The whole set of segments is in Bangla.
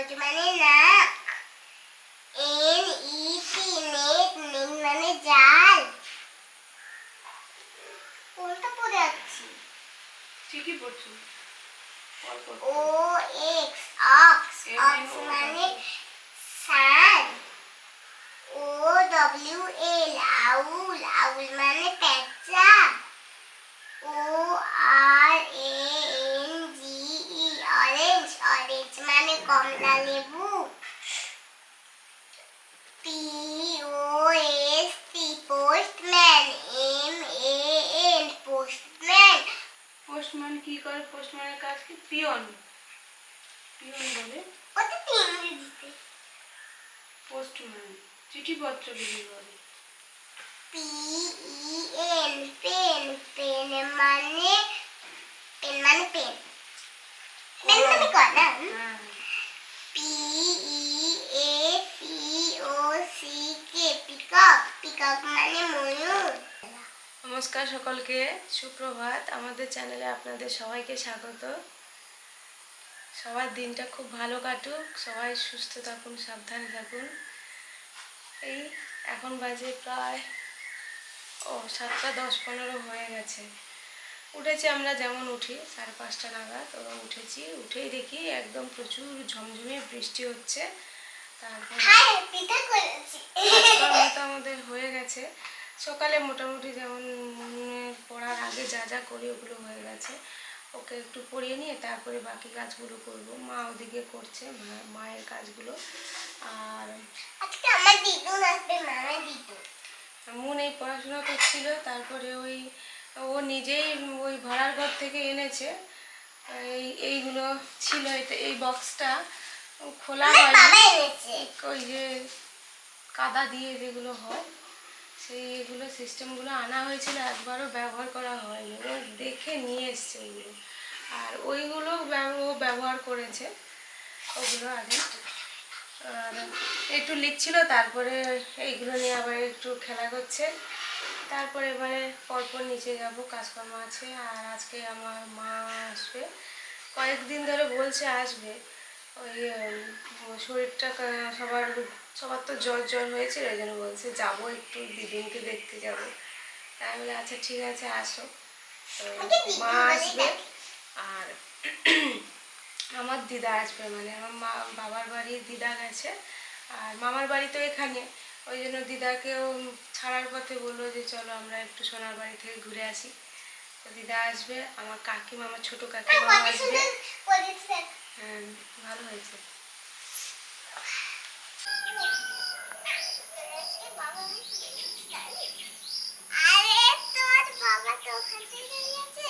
নোট মানে নাক N E T net net মানে জাল কোনটা পড়ে যাচ্ছি ঠিকই পড়ছো ও এক্স অক্স অক্স মানে সান ও ডব্লিউ এল আউল আউল মানে পেঁচা। O R A N G E orange orange কমলা লেবু P O S T postman M A N postman postman কি করে? পোস্টম্যানের কাজ কি? পিয়ন পিয়ন বলে? ওটা তো ইংরেজিতে পোস্টম্যান চিঠিপত্র বিলি করে P E N pen pen মানে পেন মানে পেন পেন মানে কলম। হ্যাঁ। P E A P O C K peacock peacock মানে ময়ূর। নমস্কার সকলকে, সুপ্রভাত। আমাদের চ্যানেলে আপনাদের সবাইকে স্বাগত। সবার দিনটা খুব ভালো কাটুক। সবাই সুস্থ থাকুন, সাবধানে থাকুন। এই এখন বাজে প্রায়, ও, সাতটা দশ পনেরো হয়ে গেছে। উঠেছি আমরা যেমন উঠি সাড়ে পাঁচটা নাগাদ ওরা উঠেছি। উঠেই দেখি একদম প্রচুর ঝমঝমে বৃষ্টি হচ্ছে। তারপর তো আমাদের হয়ে গেছে। সকালে মোটামুটি যেমন পড়ার আগে যা যা করি ওগুলো হয়ে গেছে। ওকে একটু পড়িয়ে নিয়ে তারপরে বাকি কাজগুলো করব। মা ওদিকে করছে মায়ের কাজগুলো। আর আজকে আমার দিদুন আসবে মামা দিদুন। মন এই পড়াশোনা করছিল। তারপরে ওই ও নিজেই ওই ভাড়ার ঘর থেকে এনেছে। এই এইগুলো ছিল এটা এই বক্সটা খোলা ওই যে কাদা দিয়ে যেগুলো হয় সেই এগুলো সিস্টেমগুলো আনা হয়েছিল একবারও ব্যবহার করা হয়নি। ও দেখে নিয়ে এসছে ওইগুলো। আর ওইগুলো ও ব্যবহার করেছে। ওগুলো আগে। আর একটু লিখছিল তারপরে এইগুলো নিয়ে আবার একটু খেলা করছে। তারপরে এবারে পরপর নিচে যাব কাজকর্ম আছে আর আজকে আমার মা আসবে। কয়েকদিন ধরে বলছে আসবে। ওই শরীরটা সবার সবার তো জ্বর জ্বর হয়েছে ওই জন্য বলছে যাব একটু দিদিনকে দেখতে যাব। তাই বলি, আচ্ছা ঠিক আছে আসো। তো মা আসবে। আর আমার দিদা আসবে মানে আমার মা বাবার বাড়ি দিদা গেছে আর মামার বাড়ি তো এখানে। ওই জন্য দিদাকেও ছাড়ার পথে বলল যে চলো আমরা একটু সোনার বাড়ি থেকে ঘুরে আসি। তো দিদা আসবে আমার কাকিমা আমার ছোটো কাকিমা আসবে। হ্যাঁ ভালো হয়েছে। আরে তোর বাবা তো ওখান থেকে বেরিয়েছে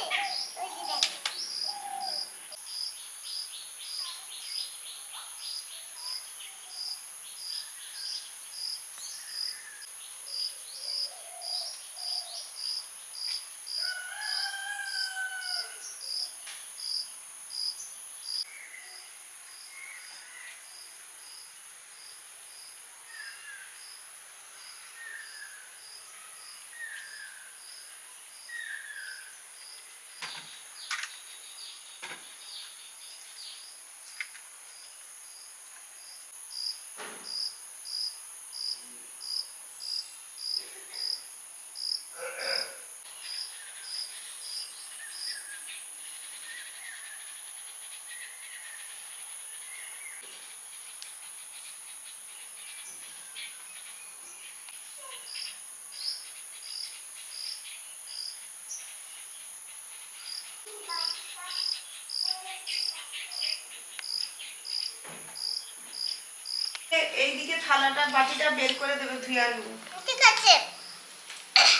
এইদিকে থালাটা বাটিটা বের করে দেবে ধুয়ে আনব ঠিক আছে।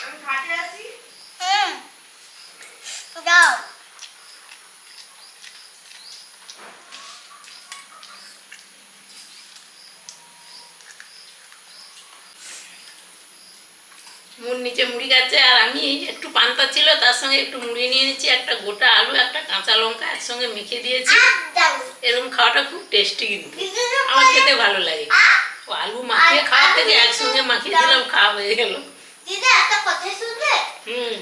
আমি ঘাটে আছি। হুম। দাও। মুড় নিচে মুড়ি গেছে আর আমি একটু পান্তা ছিল তার সঙ্গে একটু মুড়ি নিয়ে নিচ্ছি একটা গোটা আলু একটা কাঁচা লঙ্কা একসঙ্গে মেখে দিয়েছি। এরকম খাওয়াটা খুব টেস্টি কিন্তু। আমার খেতে ভালো লাগে। আলু মাখিয়ে খাওয়াতে একসঙ্গে মাখিয়ে দিলাম খাওয়া হয়ে গেল। দিদা একটা কথা শুনবে হুম।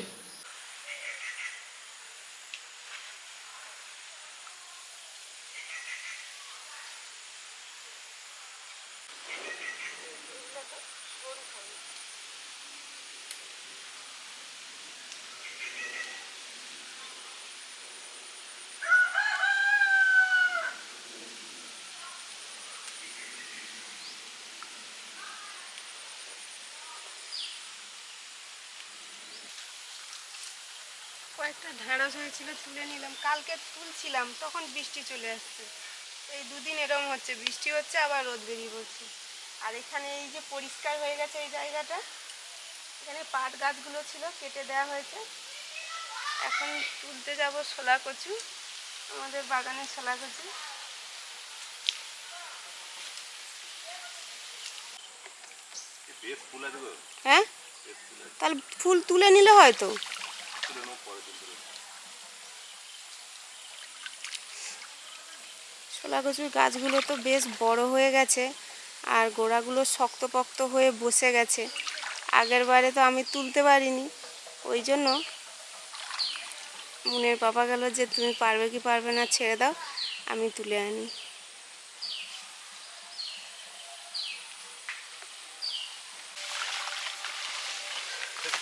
কয়েকটা ঢেঁড়স হয়েছিল তুলে নিলাম। কালকে তুলছিলাম তখন বৃষ্টি চলে আসছে। এই দুদিন এরম হচ্ছে বৃষ্টি হচ্ছে আবার রোদ বেরিয়ে পড়ছে। আর এখানে এই যে পরিষ্কার হয়ে গেছে এই জায়গাটা এখানে পাট গাছগুলো ছিল কেটে দেওয়া হয়েছে। এখন তুলতে যাব শোলা কচু আমাদের বাগানে শোলা কচু। হ্যাঁ? তাহলে ফুল তুলে নিলে হয়তো? তুলে নেব। শোলা কচুর গাছগুলো তো বেশ বড় হয়ে গেছে, আর গোড়াগুলো শক্তপোক্ত হয়ে বসে গেছে। আগের বারে তো আমি তুলতে পারিনি। ওই জন্য মুনের পাপা গেল যে, তুমি পারবে কি পারবে না, ছেড়ে দাও, আমি তুলে আনি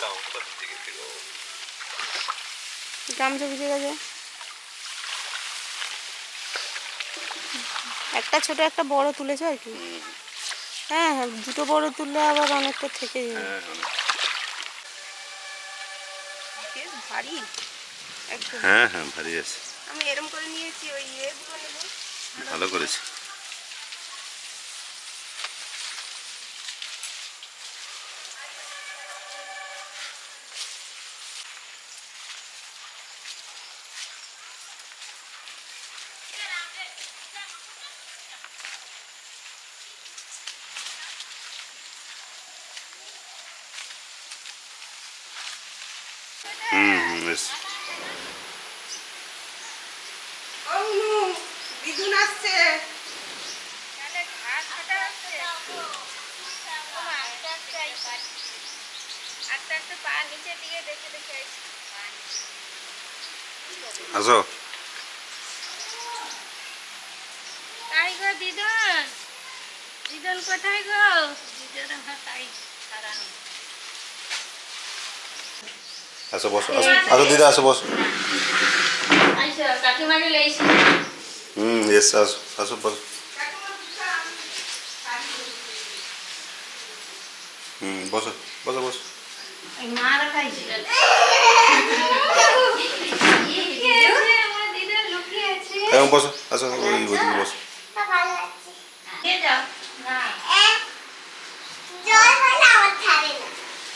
গামছা ভিজে গেছে গো। গামছা ভিজে গেছে। একটা ছোট একটা বড় তুলেছো আর কি। হ্যাঁ হ্যাঁ দুটো বড় তুললে আবার অনেকটা থেকে যাবে হ্যাঁ হ্যাঁ। ভারী। একদম। হ্যাঁ হ্যাঁ ভারী আছে। আমি এরম করে নিয়েছি ওই ইয়েগুলো নেব। ভালো করেছে। হুম হুম বেশ দেখে আসছি আসো। তাই গো দিদন দিদন কোথায় গো? দিদন আমার তাই সারানো আসো বসো আসো। আসো দিদা আসো বসো। হুম এস আসো আসো বসো। হুম বসো বসো বসো। এখন বসো আসো ওই ওদিকে বসো ভালো আছে দিয়ে যাও না এ, জল হলে আমার ছাড়ে না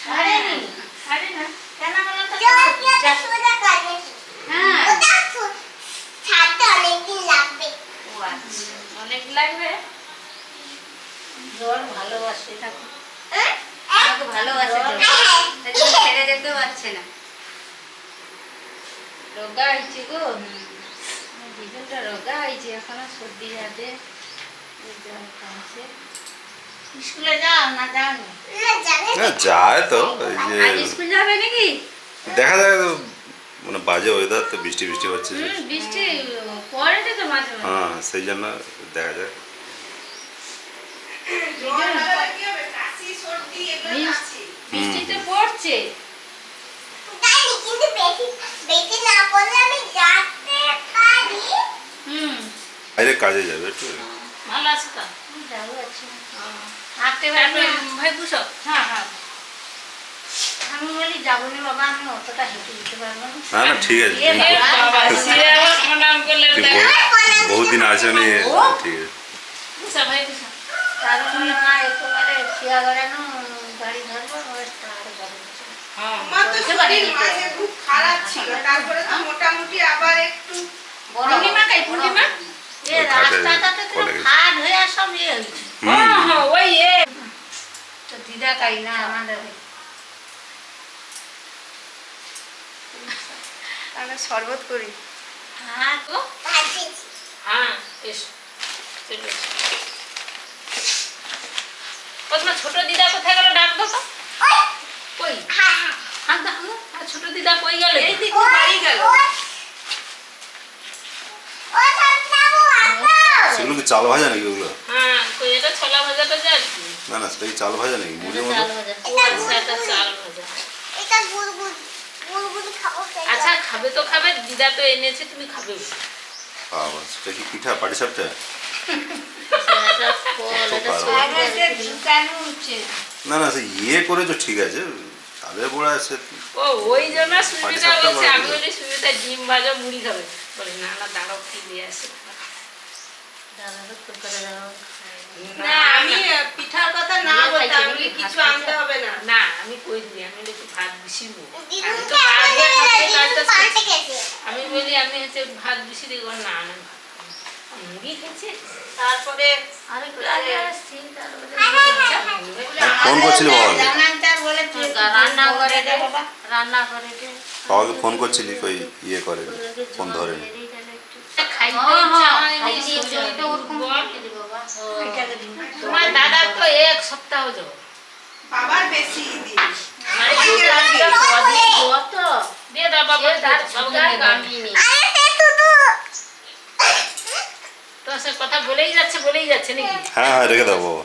ছাড়েনি ছাড়ে না কেন বলো তো জল দিয়ে তো সোজা কাজে হ্যাঁ ওটা সু- ছাড়তে অনেকদিন লাগবে ও আচ্ছা অনেক লাগবে জল ভালোবাসে এ? এ? আমাকে ভালোবাসে জল হ্যাঁ, তাই জন্য ছেড়ে যেতে পারছে না রোগা হয়েছে গো দুজনটা রোগা হয়েছে এখনও সর্দি যাতে জল খাচ্ছে স্কুলে যাও না যাও না না জানে হ্যাঁ যায় তো এই যে স্কুল যাবে নাকি? দেখা যায় তো মানে বাজে ওয়েদার তো বৃষ্টি বৃষ্টি হচ্ছে। বৃষ্টি তো মাঝে মাঝে। হ্যাঁ সেই জন্য দেখা যায়। বৃষ্টি পড়ছে। বাইরে কাজে যাবে একটু। ভালো আছে তো? যাব আছে হাঁটতে ভাই বুঝো হ্যাঁ হ্যাঁ। আমি বলি যাব না বাবা আমি অতটা হেঁটে যেতে পারব না। না না ঠিক আছে বহুদিন আছে ঠিক আছে। একেবারে শিয়া গড়ানো গাড়ি ধরবো মাঝে খুব খারাপ ছিল তারপরে তো মোটামুটি আবার একটু পূর্ণিমা কাই পূর্ণিমা? এ রাস্তাটাতে তো খাদ হয়ে সব ইয়ে হয়েছে ওই এ। তো দিদা তাই না আমাদের তাহলে শরবত করি। হ্যাঁ তো ভাজি হ্যাঁ এসো চলে এসো। ছোট দিদা কোথায় গেল? ডাক দাও তো। ওই কই? হ্যাঁ হ্যাঁ হাত দেখো আর ছোট দিদা কই গেল? এই বাড়ি গেল। সেগুলো কি চাল ভাজা নাকি ওগুলো? হ্যাঁ কই এটা ছোলা আর কি। না না সেটা চাল ভাজা নাকি? মতো? চাল ভাজা। আচ্ছা এটা চাল ভাজা। এটা তাই তো। আচ্ছা খাবে তো খাবে দিদা তো এনেছে তুমি খাবে। বাবা সেটা কি পিঠা? পাটি সাপটা? না না সে ইয়ে করেছ ঠিক আছে। বুড়া সে ও ওই জন্য বলছে আমি বলি ডিম ভাজা মুড়ি খাবে। বলে না না দাঁড়াও কি দিয়ে আসে দাদাও না আমি পিঠার কথা না বলতে খাইছে আমি নাকি? কিছু আনতে হবে না। না আমি কই দিই আমি একটু ভাত বিছিবো আমি তো বলি আমি হচ্ছে ভাত বিছি দিই বলে, না আমি। মুড়ি খেয়েছে? তারপরে ফোন করছিলি রান্না করে দে রান্না করে দে বাবাকে ফোন করছিলি কই ইয়ে করে ফোন ধরে ওরকম তোমার দাদা তো এক সপ্তাহ যাব। বাবার বেশি দিন দিয়ে দাও বাবা সে তার কথা বলেই যাচ্ছে বলেই যাচ্ছে নাকি? হ্যাঁ হ্যাঁ রেখে দাও বাবা।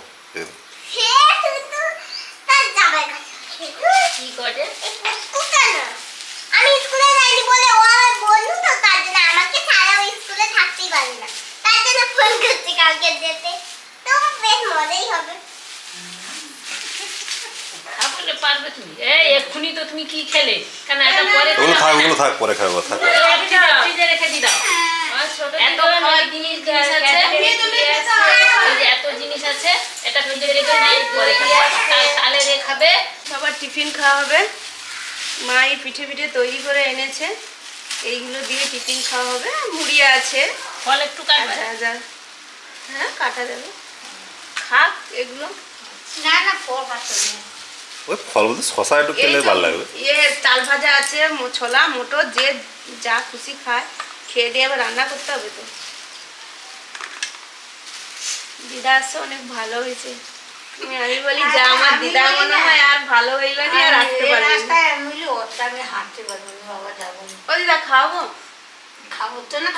কি করে এই পুষ্পুটা না আমি স্কুলে যাইনি বলে ও আমার বন্ধু তো তার জন্য আমাকে ছাড়া ওই স্কুলে থাকতেই পারে না তার ফোন করছি কালকে যেতে। তো বেশ মজাই হবে। তা পারবে তুমি। এই এক্ষুনি তো তুমি কি খেলে? কেন এটা পরে ওগুলো থাক ওগুলো থাক পরে খাব থাক ফ্রিজে রেখে দি দাও এত খাওয়ার জিনিস জিনিস আছে তুমি তুমি খেতে এত জিনিস আছে এটা ফ্রিজে রেখে দিই পরে খাবে। কাল কালে রে খাবে। সবার টিফিন খাওয়া হবে। মা এই পিঠে পিঠে তৈরি করে এনেছে। এইগুলো দিয়ে টিফিন খাওয়া হবে। মুড়ি আছে। ফল একটু কাটবে? আচ্ছা আচ্ছা। হ্যাঁ কাটা যাবে। খাক এগুলো। না না ফল না ওই ফল বলতে শশা একটু খেলে ভালো লাগবে। ইয়ে চাল ভাজা আছে ছোলা মোটর যে যা খুশি খায় খেয়ে দিয়ে আবার রান্না করতে হবে তো। দিদা আসছে অনেক ভালো হয়েছে। আমি বলি যা আমার দিদা মনে হয় আর ভালো হইল না আর আসতে পারবে রাস্তায় আমি বলি ওটা আমি হাঁটতে পারব না বাবা যাব ও দিদা খাব খাব না?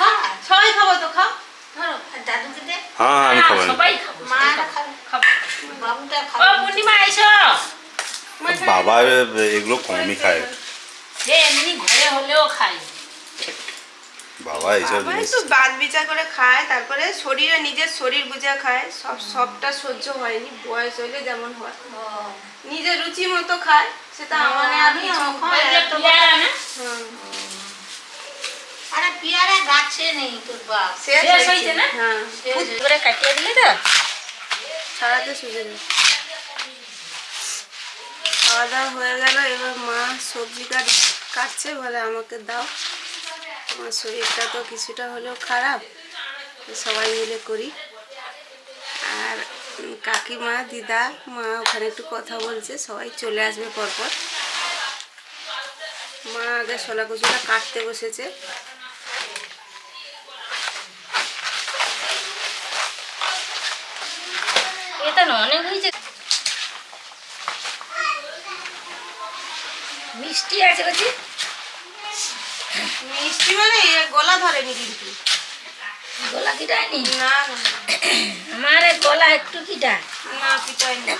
সবাই খাব তো খাও। ধরো দাদুকে দে। হ্যাঁ আমি খাব সবাই খাব। মা সবাই খাবে। খাব। ও পূর্ণিমা আইসো বাবা এগুলো কমই খায়। সে এমনি ঘরে হলেও খাই বাবা এইসব জিনিস একটু বাদ বিচার করে খায় তারপরে শরীরে নিজের শরীর বুঝে খায়। সব সবটা সহ্য হয়নি বয়স হইলে যেমন হয়। নিজের রুচি মতো খায় সেটা আর আমি কিছু ওখানে ওই যে পিয়ারা না হুম। আরে পিয়ারা গাছে নেই তোর বাপ। শেষ হয়েছে না? হ্যাঁ ফুট করে কাটিয়ে দিলে তো? ছাড়াতে সুযোগ খাওয়া দাওয়া হয়ে গেল এবার মা সবজি কাট কাটছে বলে আমাকে দাও। আমার শরীরটা তো কিছুটা হলেও খারাপ সবাই মিলে করি। আর কাকিমা দিদা মা ওখানে একটু কথা বলছে সবাই চলে আসবে পরপর। মা আগে শোলা কচুটা কাটতে বসেছে। এটা না অনেক হয়েছে। মিষ্টি আছে বলছি। মিষ্টি মানে গলা ধরেনি কিন্তু। গলা কিটায়নি? না না। আমার গলা একটু কিটা না পিটাইনি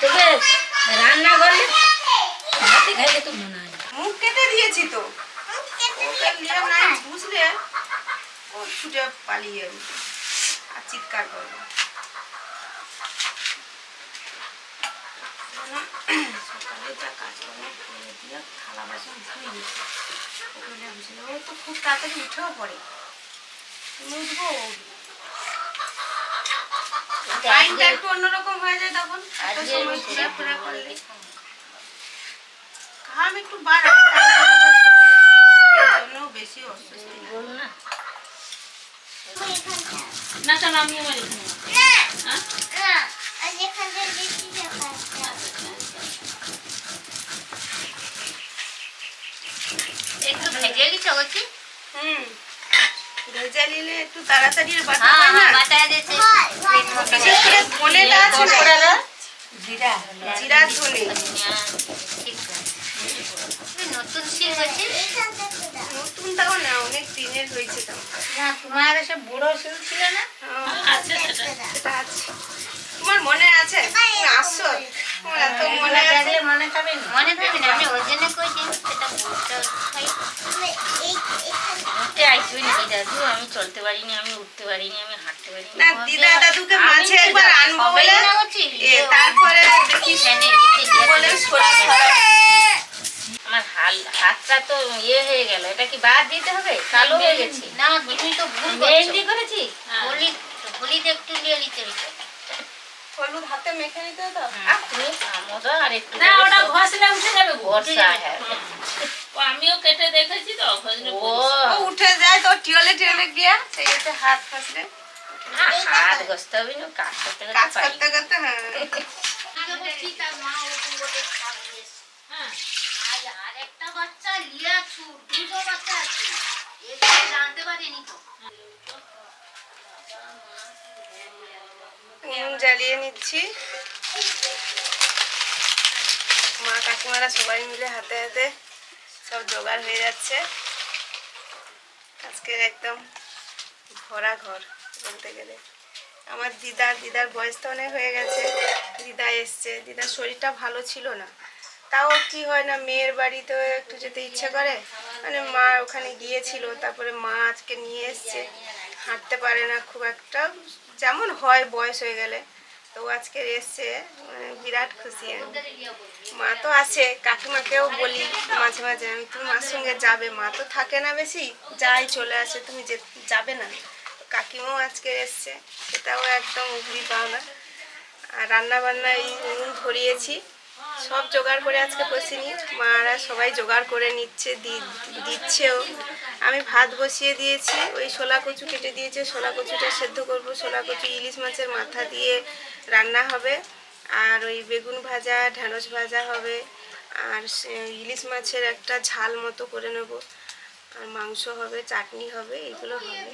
তবে রান্না করলে ভাতে খাইলে তো মনে হয়। মুখ কেটে দিয়েছি তো। বুঝলে? ও ছুটে পালিয়ে আর চিৎকার করবে সকালে যা কাজকর্ম করে দিয়ে থালা বাসন ধুয়ে নিচ্ছি ওখানে বুঝলে ও তো খুব তাড়াতাড়ি উঠেও পড়ে। তুমি উঠবো। টাইমটা একটু অন্যরকম হয়ে যায় তখন। সময় করলে। ঘাম একটু বাড়ায় জন্যও বেশি অস্বস্তি বল না। না শোনো আমি আমার এখানে। হ্যাঁ? একটু ভেজে গেছে বলছি? হুম। ভেজে নিলে একটু তাড়াতাড়ি বাটা হ্যাঁ হয় না? হ্যাঁ বাটায় বিশেষ করে ধনেটা আছে না? জিরা। জিরা ধনে। আছে। নতুন শিল নতুনটাও না অনেক দিনের হয়েছে তাও। তোমার সে বুড়ো শিল ছিল না? হ্যাঁ, আছে সেটা সেটা আছে। মনে আছে? তুমি আসছো মনে আছে। মনে থাকবে মনে থাকবে না আমি ওই জন্য কইছি সেটা বুড়োটা উঠতে আইসবি নাকি দাদু আমি চলতে পারিনি আমি উঠতে পারিনি আমি হাঁটতে পারিনি। না দিদা দাদুকে মাঝে একবার আনব বলে না হচ্ছে, এ, তারপরে দেখিস ফ্যানে রেখে দিয়ে বলে আমার হাল হাতটা তো ইয়ে হয়ে গেল এটা কি বাদ দিতে হবে? কালো হয়ে গেছে। না তুমি তো ভুল করেছি। হোলি হোলিতে একটু নিয়ে নিতে হইতো হলুদ হাতে মেখে নিতে হতো তো? আর একটু না ওটা ঘষলে উঠে যাবে। বর্ষা হ্যাঁ ও আমিও কেটে দেখেছি তো ঘষলে ও উঠে যায় তো টিওলে টিওলে গিয়া সেই এতে হাত ফাসলে হাত ঘষতে হবে না কাজ করতে কাজ করতে করতে হ্যাঁ। হ্যাঁ। আর আরেকটা বাচ্চা লিয়া ছুট দুটো বাচ্চা আছে। জানতে পারিনি তো। উনুন জ্বালিয়ে নিচ্ছি। মা কাকিমারা সবাই মিলে হাতে হাতে সব জোগাড় হয়ে যাচ্ছে। আজকে একদম ভরা ঘর বলতে গেলে। আমার দিদার দিদার বয়স তো অনেক হয়ে গেছে। দিদা এসছে। দিদার শরীরটা ভালো ছিল না। তাও কি হয় না, মেয়ের বাড়িতে একটু যেতে ইচ্ছে করে। মানে মা ওখানে গিয়েছিল, তারপরে মা আজকে নিয়ে এসছে। হাঁটতে পারে না খুব একটা। যেমন হয়, বয়স হয়ে গেলে। তো আজকে এসছে মানে বিরাট খুশি মা তো আছে, কাকিমাকেও বলি মাঝে মাঝে, আমি তুমি মার সঙ্গে যাবে। মা তো থাকে না বেশি, যাই চলে আসে, তুমি যে যাবে না। কাকিমাও আজকে এসছে, সেটাও একদম উগড়ি পাও না আর রান্না বান্না এই ধরিয়েছি। সব জোগাড় করে আজকে বসিনি মারা সবাই জোগাড় করে নিচ্ছে দিচ্ছেও। আমি ভাত বসিয়ে দিয়েছি, ওই শোলা কচু কেটে দিয়েছে শোলা কচুটা সেদ্ধ করব। শোলা কচু, ইলিশ মাছের মাথা দিয়ে রান্না হবে। আর ওই বেগুন ভাজা ঢ্যাঁড়স ভাজা হবে। আর ইলিশ মাছের একটা ঝাল মতো করে নেব। আর মাংস হবে, চাটনি হবে এগুলো হবে।